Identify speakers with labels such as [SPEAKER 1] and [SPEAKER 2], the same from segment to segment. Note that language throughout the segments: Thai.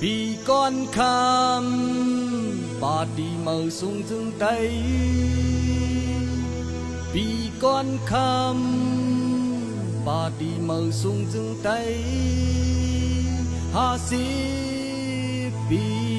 [SPEAKER 1] ปีก่อนคำปาดีเมาสูงถึงไตปีก่อนคำปาดีเมาสูงถึงไตห้าสิบปี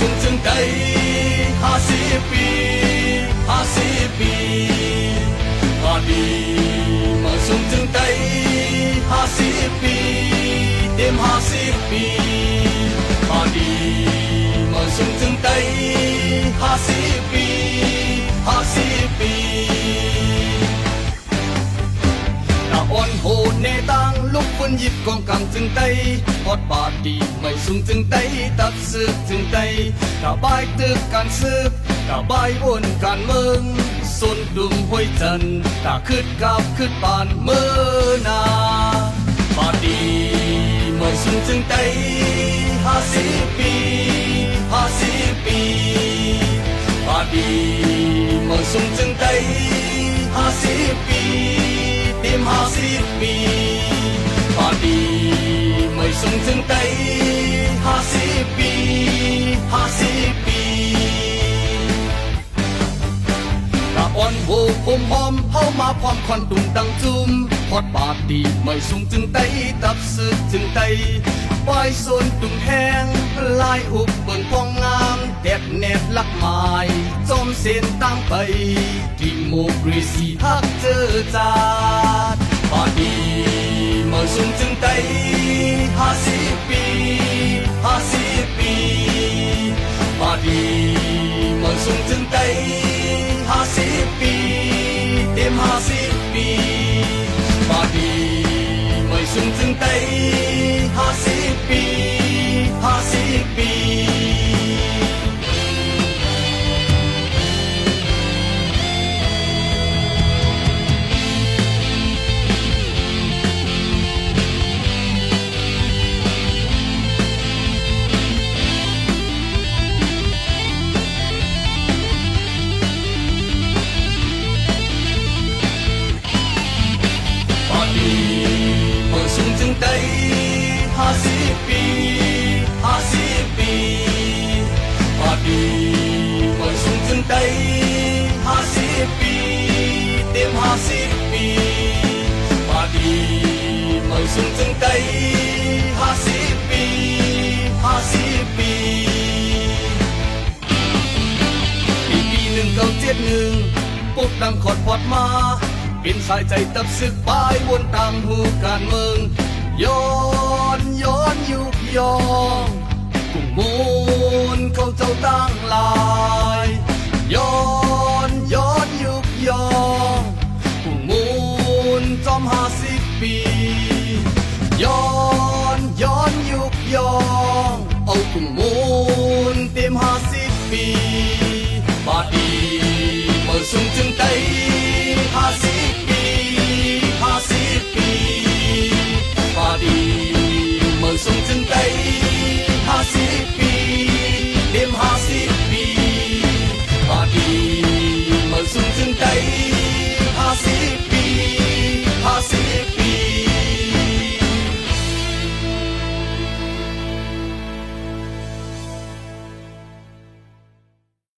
[SPEAKER 1] เมื่อสูงถึงไตห้าสิบปีห้าสิบปีปาดีเมื่อสูงถึงไนหยิบกองกำถึงไตพอดปาดดีไม่สูงถึงไตตัดซึกถึงไตตาบายตึกการซึกตาบายบนการเมืองส่วนดุมห้วยจันทร์ตาขึ้นกับขึ้นปานเมื่อนาปาดดีไม่สูงถึงไตห้าสิบปีห้าสิบปีปาดดีไม่สูงถึงไตห้าสิบปีเต็มห้าสิบปี ดีไม่สูงถึงไตห้าสิบปีห้าสิบปีตาอ่อนโหผมหอมเข้ามาพร้อมควันตุ่มดังจุมพอดปาดีไม่สูงถึงไตตับสึกถึงไตปล่อยส่วนตุ่มแห้งลายหุบเบิ่งพองงามแดดแนบลักไม้จอมเส้นตามไปดิโมกรีซีฮักเจอจา เมื่อสูงถึงไตห้าสิบปีห้าสิบปีปาดีเมื่อสูงถึ มื่อสูงถึงไตห้าสิบปีห้าสิบปีป่าดีเมื่อสูงถึงไตห้าสิบปีเต็มห้าสิบปีป่าดีเมื่อสูงถึงไตห้าสิบปีห้าสิบปีปีปีหนึ่งเก้าเจ็ดหนึ่งปุ๊บดังขอดพอดมาเป็นสายใจตับซึกปลายวนตามหูการเมือง ย้อนย้อนยุบยองกุ้งมูลเขาเจ้าตั้งลายย้อนย้อนยุบยองกุ้งมูลจอมหาสิบปีย้อนย้อนยุบยองเอากุ้งมูลเต็มหาสิบปี